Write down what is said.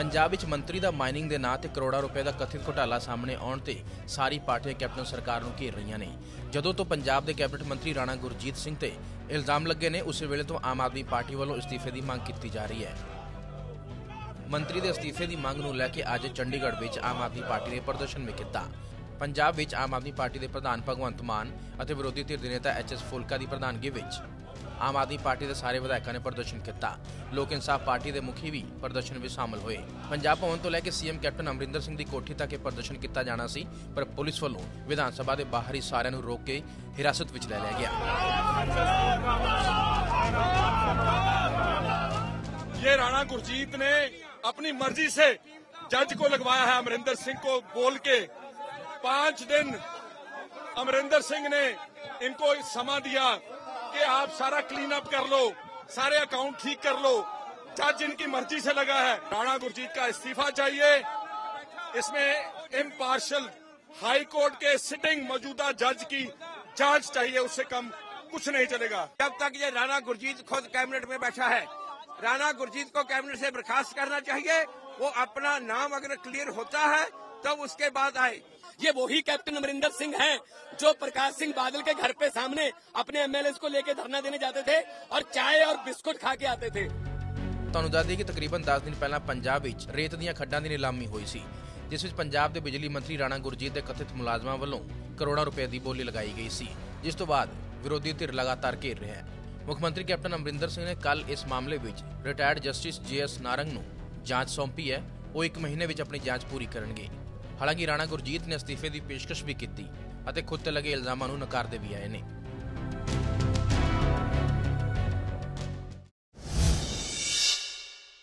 ਪੰਜਾਬ ਵਿੱਚ ਮੰਤਰੀ ਦਾ ਮਾਈਨਿੰਗ ਦੇ ਨਾਂ ਤੇ ਕਰੋੜਾਂ ਰੁਪਏ ਦਾ ਕਥਿਤ ਘੁਟਾਲਾ ਸਾਹਮਣੇ ਆਉਣ ਤੇ ਸਾਰੀ ਪਾਰਟੀਆਂ ਕੈਪਟਨ ਸਰਕਾਰ ਨੂੰ ਘੇਰ ਰਹੀਆਂ ਨੇ। ਜਦੋਂ ਤੋਂ ਪੰਜਾਬ ਦੇ ਕੈਬਨਿਟ ਮੰਤਰੀ ਰਾਣਾ ਗੁਰਜੀਤ ਸਿੰਘ ਤੇ ਇਲਜ਼ਾਮ ਲੱਗੇ ਨੇ, ਉਸੇ ਵੇਲੇ ਤੋਂ ਆਮ ਆਦਮੀ ਪਾਰਟੀ ਵੱਲੋਂ ਅਸਤੀਫੇ ਦੀ ਮੰਗ ਕੀਤੀ ਜਾ ਰਹੀ ਹੈ। ਮੰਤਰੀ ਦੇ ਅਸਤੀਫੇ ਦੀ ਮੰਗ ਨੂੰ ਲੈ ਕੇ ਅੱਜ ਚੰਡੀਗੜ੍ਹ ਵਿੱਚ ਆਮ ਆਦਮੀ ਪਾਰਟੀ ਨੇ ਪ੍ਰਦਰਸ਼ਨ ਵੀ ਕੀਤਾ ਪੰਜਾਬ ਵਿੱਚ ਆਮ ਆਦਮੀ ਪਾਰਟੀ ਦੇ ਪ੍ਰਧਾਨ ਭਗਵੰਤ ਮਾਨ ਅਤੇ ਵਿਰੋਧੀ ਧਿਰ ਦੇ ਨੇਤਾ ਐਚਐਸ ਫੁਲਕਾ ਦੀ ਪ੍ਰਧਾਨਗੀ ਵਿੱਚ ਆਮ ਆਦਮੀ ਪਾਰਟੀ ਦੇ ਸਾਰੇ ਵਿਧਾਇਕਾਂ ਨੇ ਪ੍ਰਦਰਸ਼ਨ ਕੀਤਾ ਲੋਕ ਇਨਸਾਫ ਪਾਰਟੀ ਦੇ ਮੁਖੀ ਵੀ ਪ੍ਰਦਰਸ਼ਨ ਵਿੱਚ ਸ਼ਾਮਲ ਹੋਏ ਪੰਜਾਬ ਭਵਨ ਤੋਂ ਲੈ ਕੇ ਸੀਐਮ ਕੈਪਟਨ ਅਮਰਿੰਦਰ ਸਿੰਘ ਦੀ ਕੋਠੀ ਤੱਕ ਇਹ ਪ੍ਰਦਰਸ਼ਨ ਕੀਤਾ ਜਾਣਾ ਸੀ ਪਰ ਪੁਲਿਸ ਵੱਲੋਂ ਵਿਧਾਨ ਸਭਾ ਦੇ ਬਾਹਰ ਹੀ ਸਾਰਿਆਂ ਨੂੰ ਰੋਕ ਕੇ ਹਿਰਾਸਤ ਵਿੱਚ ਲੈ ਲਿਆ ਗਿਆ ये राणा गुरजीत ने अपनी मर्जी से जज को लगवाया है अमरिंदर सिंह को बोल के पांच दिन अमरिंदर सिंह ने इनको समा दिया कि आप सारा क्लीन अप कर लो, सारे अकाउंट ठीक कर लो। जज इनकी मर्ज़ी से लगा है, राणा गुरजीत का इस्तीफा चाहिए। इसमें इम्पार्शल हाई कोर्ट के सिटिंग मौजूदा जज की जाँच चाहिए, उससे कम कुछ नहीं चलेगा। जब तक ये राणा गुरजीत खुद कैबिनेट में बैठा है, राणा गुरजीत को कैबिनेट से बर्खास्त करना चाहिए, वो अपना नाम अगर क्लियर होता है, तब तो उसके बाद आए। ये वही कैप्टन अमरिंदर सिंह हैं जो प्रकाश सिंह बादल के घर पे सामने अपने एमएलए को लेके धरना देने जाते थे और चाय और बिस्कुट खा के आते थे ਤੁਹਾਨੂੰ ਦੱਸ ਦਈਏ ਕਿ ਤਕਰੀਬਨ 10 ਦਿਨ ਪਹਿਲਾਂ ਪੰਜਾਬ ਵਿੱਚ ਰੇਤ ਦੀਆਂ ਖੱਡਾਂ ਦੀ ਨਿਲਾਮੀ ਹੋਈ ਸੀ ਜਿਸ ਵਿੱਚ ਪੰਜਾਬ ਦੇ ਬਿਜਲੀ ਮੰਤਰੀ ਰਾਣਾ ਗੁਰਜੀਤ ਦੇ ਕਥਿਤ ਮੁਲਾਜ਼ਮਾਂ ਵੱਲੋਂ ਕਰੋੜਾਂ ਰੁਪਏ ਦੀ ਬੋਲੀ ਲਗਾਈ ਗਈ ਸੀ ਜਿਸ ਤੋਂ ਬਾਅਦ ਵਿਰੋਧੀ ਧਿਰ ਲਗਾਤਾਰ ਘੇਰ ਰਿਹਾ ਹੈ ਮੁੱਖ ਮੰਤਰੀ ਕੈਪਟਨ ਅਮਰਿੰਦਰ ਸਿੰਘ ਨੇ ਕੱਲ ਇਸ ਮਾਮਲੇ ਵਿੱਚ ਰਿਟਾਇਰਡ ਜਸਟਿਸ ਜੀਐਸ ਨਾਰੰਗ ਨੂੰ ਜਾਂਚ ਸੌਂਪੀ ਹੈ ਉਹ 1 ਮਹੀਨੇ ਵਿੱਚ ਆਪਣੀ ਜਾਂਚ ਪੂਰੀ ਕਰਨਗੇ ਹਾਲਾਂਕਿ ਰਾਣਾ ਗੁਰਜੀਤ ਨੇ ਅਸਤੀਫੇ ਦੀ ਪੇਸ਼ਕਸ਼ ਵੀ ਕੀਤੀ ਅਤੇ ਖੁਦ ਤੇ ਲੱਗੇ ਇਲਜ਼ਾਮਾਂ ਨੂੰ ਨਕਾਰਦੇ ਵੀ ਆਏ ਨੇ।